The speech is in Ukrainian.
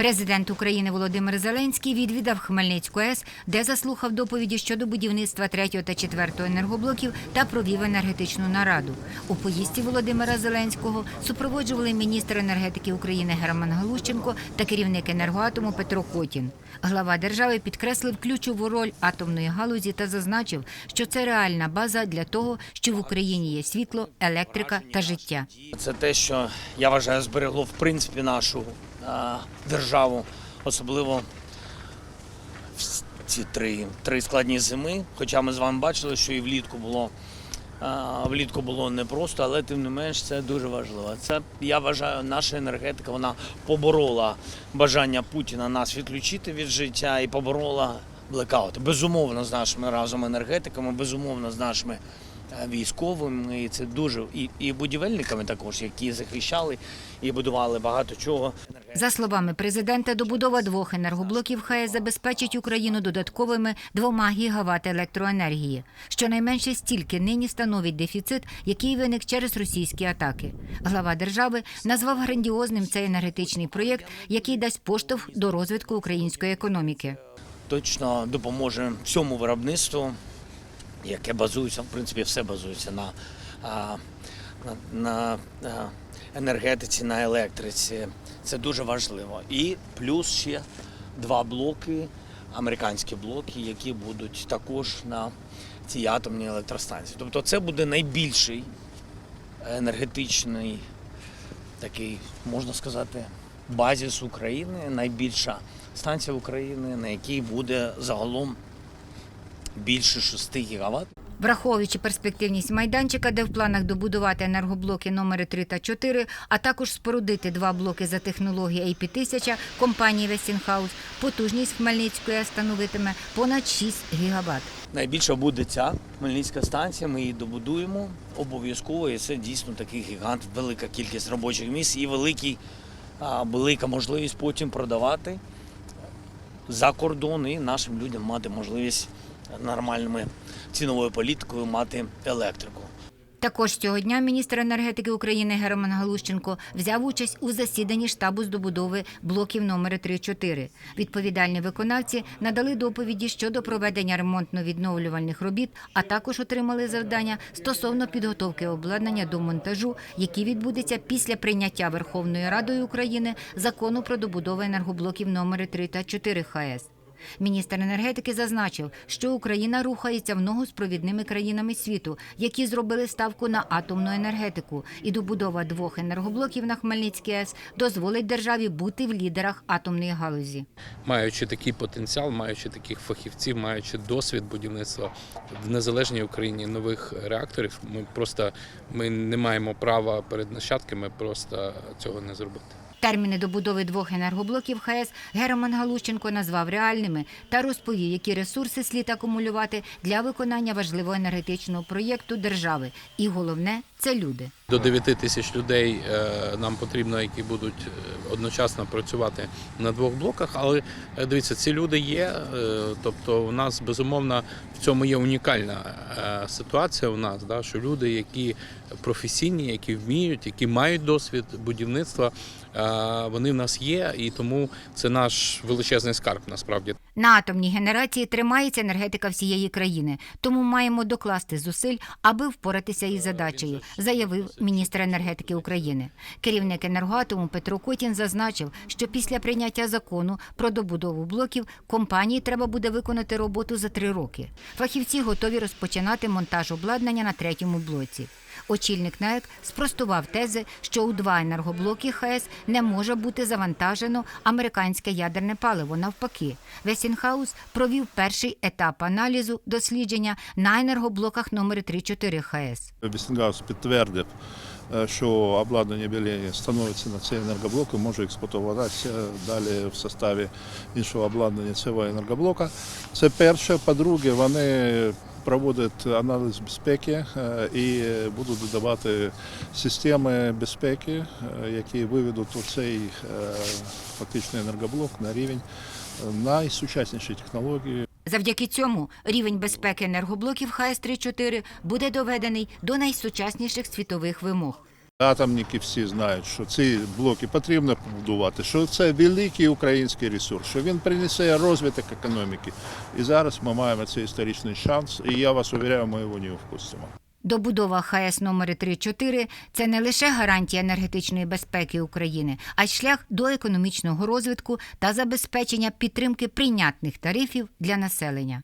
Президент України Володимир Зеленський відвідав Хмельницьку АЕС, де заслухав доповіді щодо будівництва третього та четвертого енергоблоків та провів енергетичну нараду. У поїздці Володимира Зеленського супроводжували міністр енергетики України Герман Галущенко та керівник енергоатому Петро Котін. Глава держави підкреслив ключову роль атомної галузі та зазначив, що це реальна база для того, що в Україні є світло, електрика та життя. Це те, що я вважаю зберегло в принципі нашу державу, особливо в ці три, три складні зими. Хоча ми з вами бачили, що і влітку було. Влітку було непросто, але тим не менш це дуже важливо. Це я вважаю, наша енергетика вона поборола бажання Путіна нас відключити від життя і поборола блекаути. Безумовно, з нашими разом енергетиками, безумовно, з нашими е, військовими. І це дуже і, і будівельниками також, які захищали і будували багато чого. За словами президента, добудова двох енергоблоків ХАЕС забезпечить Україну додатковими двома гігават електроенергії. Щонайменше стільки нині становить дефіцит, який виник через російські атаки. Глава держави назвав грандіозним цей енергетичний проєкт, який дасть поштовх до розвитку української економіки. Точно допоможе всьому виробництву, яке базується, в принципі, все базується на, на, на енергетиці, на електриці. Це дуже важливо. І плюс ще два блоки, американські блоки, які будуть також на цій атомній електростанції. Тобто це буде найбільший енергетичний такий, можна сказати, базіс України, найбільша станція України, на якій буде загалом більше 6 гігават. Враховуючи перспективність майданчика, де в планах добудувати енергоблоки номери 3 та 4, а також спорудити два блоки за технологією AP1000 компанії Westinghouse, потужність Хмельницької становитиме понад 6 гігават. Найбільша буде ця Хмельницька станція. Ми її добудуємо обов'язково. І це дійсно такий гігант, велика кількість робочих місць і великий, велика можливість потім продавати за кордон і нашим людям мати можливість нормальними ціновою політикою мати електрику. Також цього дня міністр енергетики України Герман Галущенко взяв участь у засіданні штабу з добудови блоків номери 3-4. Відповідальні виконавці надали доповіді щодо проведення ремонтно-відновлювальних робіт, а також отримали завдання стосовно підготовки обладнання до монтажу, який відбудеться після прийняття Верховною Радою України закону про добудову енергоблоків номери 3 та 4 ХАЕС. Міністр енергетики зазначив, що Україна рухається в ногу з провідними країнами світу, які зробили ставку на атомну енергетику, і добудова двох енергоблоків на Хмельницькій АЕС дозволить державі бути в лідерах атомної галузі. маючи такий потенціал, маючи таких фахівців, маючи досвід будівництва в незалежній Україні нових реакторів, ми просто ми не маємо права перед нащадками просто цього не зробити. Терміни добудови двох енергоблоків ХАЕС Герман Галущенко назвав реальними та розповів, які ресурси слід акумулювати для виконання важливого енергетичного проєкту держави. І головне це люди. До 9 тисяч людей е, нам потрібно, які будуть е, одночасно працювати на двох блоках. Але е, дивіться, ці люди є. Тобто, у нас безумовно в цьому є унікальна ситуація. У нас да, що люди, які професійні, які вміють, які мають досвід будівництва, вони в нас є, і тому це наш величезний скарб насправді. На атомній генерації тримається енергетика всієї країни, тому маємо докласти зусиль, аби впоратися із задачею, заявив міністр енергетики України. Керівник енергоатому Петро Котін зазначив, що після прийняття закону про добудову блоків компанії треба буде виконати роботу за три роки. Фахівці готові розпочинати монтаж обладнання на третьому блоці. Очільник НАЕК спростував тези, що у два енергоблоки ХАЕС не може бути завантажено американське ядерне паливо. Навпаки, Весінхаус провів перший етап аналізу дослідження на енергоблоках номер 3-4 ХАЕС. Вестінгаус підтвердив, е, що обладнання білені становиться на цей енергоблок і може експлуатуватися далі в составі іншого обладнання цього енергоблока. Це перше. По-друге, вони проводять аналіз безпеки е, і будуть додавати системи безпеки, е, які виведуть у цей е, фактично енергоблок на рівень найсучасніші технології. Завдяки цьому рівень безпеки енергоблоків ХАЕС 3-4 буде доведений до найсучасніших світових вимог. Атомники всі знають, що ці блоки потрібно побудувати, що це великий український ресурс, що він принесе розвиток економіки. І зараз ми маємо цей історичний шанс, і я вас уверяю, ми його не впустимо. Добудова ХАЕС номери 3-4 – це не лише гарантія енергетичної безпеки України, а й шлях до економічного розвитку та забезпечення підтримки прийнятних тарифів для населення.